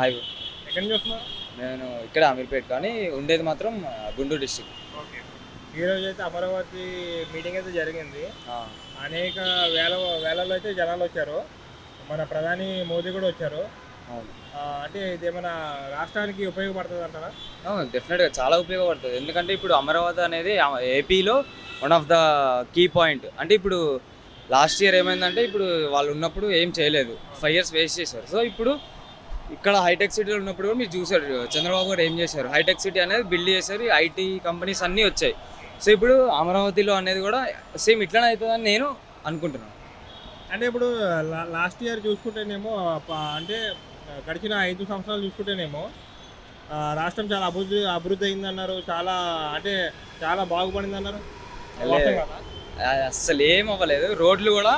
Hi ఎక్కడి నుంచి వస్తున్నారు నేను ఇక్కడ అమీర్పేట్ కానీ ఉండేది మాత్రం గుంటూరు డిస్టిక్ ఓకే ఈ రోజు అయితే అమరావతి మీటింగ్ అయితే జరిగింది. అనేక వేల వేలలో అయితే జనాలు వచ్చారు. మన ప్రధాని మోదీ కూడా వచ్చారు. అంటే ఇది ఏమైనా రాష్ట్రానికి ఉపయోగపడుతుంది అంటారా? డెఫినెట్గా చాలా ఉపయోగపడుతుంది. ఎందుకంటే ఇప్పుడు అమరావతి అనేది ఏపీలో one of the key point అంటే ఇప్పుడు లాస్ట్ ఇయర్ ఏమైందంటే ఇప్పుడు వాళ్ళు ఉన్నప్పుడు ఏం చేయలేదు. ఫైవ్ ఇయర్స్ వేస్ట్ చేశారు. సో ఇప్పుడు ఇక్కడ హైటెక్ సిటీలో ఉన్నప్పుడు కూడా మీరు చూసారు చంద్రబాబు గారు ఏం చేశారు? హైటెక్ సిటీ అనేది బిల్డ్ చేశారు ఐటీ కంపెనీస్ అన్నీ వచ్చాయి. సో ఇప్పుడు అమరావతిలో అనేది కూడా సేమ్ ఇట్లానే అవుతుందని నేను అనుకుంటున్నాను. అంటే ఇప్పుడు లాస్ట్ ఇయర్ చూసుకుంటేనేమో అంటే గడిచిన ఐదు సంవత్సరాలు చూసుకుంటేనేమో రాష్ట్రం చాలా అభివృద్ధి అభివృద్ధి అయిందన్నారు చాలా అంటే చాలా బాగుపడింది అన్నారు అస్సలు ఏం అవ్వలేదు. రోడ్లు కూడా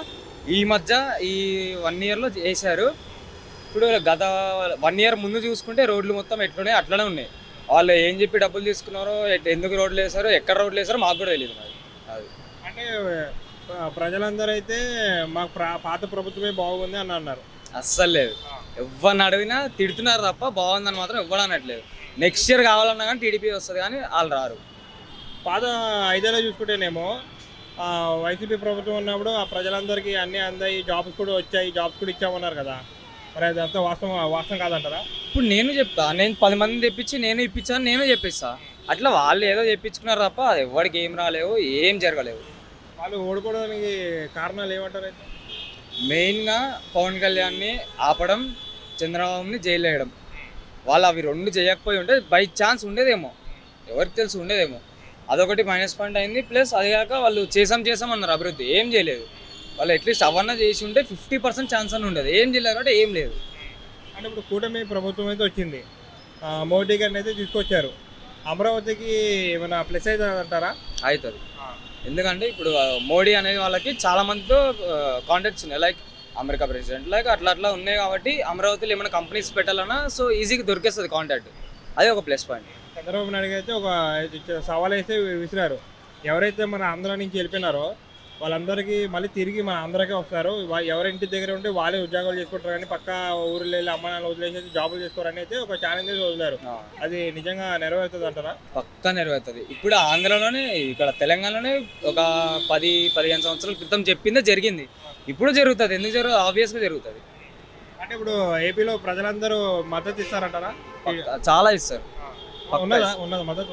ఈ మధ్య ఈ వన్ ఇయర్లో చేశారు. ఇప్పుడు గత వన్ ఇయర్ ముందు చూసుకుంటే రోడ్లు మొత్తం ఎట్లున్నాయి అట్లనే ఉన్నాయి. వాళ్ళు ఏం చెప్పి డబ్బులు తీసుకున్నారో ఎందుకు రోడ్లు వేసారో ఎక్కడ రోడ్లు వేసారో మాకు కూడా తెలియదు మరి. అది. అంటే ప్రజలందరూ అయితే మాకు పాత ప్రభుత్వమే బాగుంది అని అన్నారు. అస్సలు లేదు. ఎవరిని అడిగినా తిడుతున్నారు తప్ప బాగుందని మాత్రం ఎవ్వడం అనట్లేదు. నెక్స్ట్ ఇయర్ కావాలన్నా కానీ టీడీపీ వస్తుంది కానీ వాళ్ళు రారు. పాత ఐదేళ్ళు చూసుకుంటేనేమో వైసీపీ ప్రభుత్వం ఉన్నప్పుడు ఆ ప్రజలందరికీ అన్నీ అందాయి జాబ్స్ కూడా వచ్చాయి జాబ్స్ కూడా ఇచ్చామన్నారు కదా. మరి అదంతా వాస్తవం వాస్తవం కాదంటారా? ఇప్పుడు నేను చెప్తా నేను పది మంది తెప్పించి నేను ఇప్పించాను నేను చెప్పిస్తా. అట్లా వాళ్ళు ఏదో చెప్పించుకున్నారు తప్ప అది ఎవరికి ఏం రాలేవు ఏం జరగలేవు. వాళ్ళు ఓడిపోవడానికి కారణాలు ఏమంటారు అయితే? మెయిన్గా పవన్ కళ్యాణ్ని ఆపడం చంద్రబాబుని జైలు వేయడం. వాళ్ళు అవి రెండు చేయకపోయి ఉంటే బై ఛాన్స్ ఉండేదేమో. ఎవరికి తెలుసు ఉండేదేమో. అదొకటి మైనస్ పాయింట్ అయింది ప్లస్ అది కాక వాళ్ళు చేసాం చేసాం అన్నారు అభివృద్ధి ఏం చేయలేదు. వాళ్ళు అట్లీస్ట్ అవన్న చేసి ఉంటే ఫిఫ్టీ పర్సెంట్ ఛాన్స్ అని ఉండేది. ఏం చేయలేదు అంటే ఏం లేదు. అంటే ఇప్పుడు కూటమి ప్రభుత్వం అయితే వచ్చింది. మోడీ గారిని అయితే తీసుకొచ్చారు. అమరావతికి ఏమైనా ప్లస్ అవుతుంది అంటారా? అవుతుంది. ఎందుకంటే ఇప్పుడు మోడీ అనేది వాళ్ళకి చాలా మందితో కాంటాక్ట్స్ ఉన్నాయి. లైక్ అమెరికా ప్రెసిడెంట్ లైక్ అట్లా అట్లా ఉన్నాయి కాబట్టి అమరావతిలో ఏమైనా కంపెనీస్ పెట్టాలన్నా సో ఈజీగా దొరికేస్తుంది కాంటాక్ట్ అది ఒక ప్లస్ పాయింట్ చంద్రబాబు నాయుడు అయితే ఒక సవాల్ అయితే విసిరారు. ఎవరైతే మన ఆంధ్ర నుంచి వెళ్ళిపోయినారో వాళ్ళందరికీ మళ్ళీ తిరిగి మన ఆంధ్రాకే వస్తారు ఎవరి ఇంటి దగ్గర ఉంటే వాళ్ళే ఉద్యోగాలు చేసుకుంటారు కానీ పక్క ఊరిలో వెళ్ళి అమ్మ నాన్న వదిలేసి జాబులు చేసుకోరని అయితే ఒక ఛాలెంజ్ అయితే వదిలేరు. అది నిజంగా నెరవేరుతుంది అంటారా? పక్కా నెరవేరుతుంది. ఇప్పుడు ఆంధ్రలోనే ఇక్కడ తెలంగాణలోనే ఒక పది పదిహేను సంవత్సరాల క్రితం చెప్పిందే జరిగింది. ఇప్పుడు జరుగుతుంది. ఎందుకు జరుగుతుంది ఆబ్వియస్గా జరుగుతుంది. అంటే ఇప్పుడు ఏపీలో ప్రజలందరూ మద్దతు ఇస్తారంటారా? చాలా ఇస్తారు. ఉన్నదా. ఉన్నదా? మద్దతు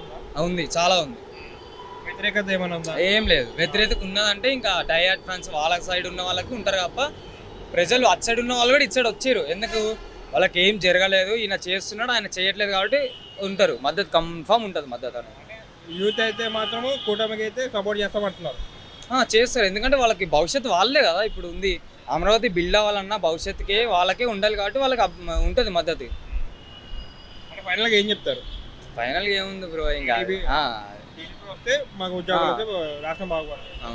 ఉంది. చాలా ఉంది. వ్యతిరేకత ఏమైనా ఉందా? ఏం లేదు. వ్యతిరేకత ఉన్నదంటే ఇంకా డయాట్ ఫ్రాన్స్ వాళ్ళ సైడ్ ఉన్న వాళ్ళకి ఉంటారు తప్ప ప్రజలు అటు సైడ్ ఉన్న వాళ్ళు కూడా ఇటు సైడ్ వచ్చారు ఎందుకు? వాళ్ళకి ఏం జరగలేదు. ఈయన చేస్తున్నాడు ఆయన చేయట్లేదు కాబట్టి ఉంటారు. మద్దతు కన్ఫామ్ ఉంటుంది మద్దతు యూత్ అయితే మాత్రము కూటమికి అయితే సపోర్ట్ చేస్తామంటున్నారు. ఆ, చేస్తారు. ఎందుకంటే వాళ్ళకి భవిష్యత్తు వాళ్ళే కదా ఇప్పుడు ఉంది. అమరావతి బిల్డ్ అవ్వాలన్నా భవిష్యత్తుకే వాళ్ళకే ఉండాలి కాబట్టి వాళ్ళకి ఉంటుంది మద్దతు. ఫైనల్గా ఏం చెప్తారు? ఫైనల్గా ఏముంది బ్రో ఇంకా? వస్తే మాకు ఉద్యోగాలు వస్తే రాష్ట్రం బాగుపడుతుంది.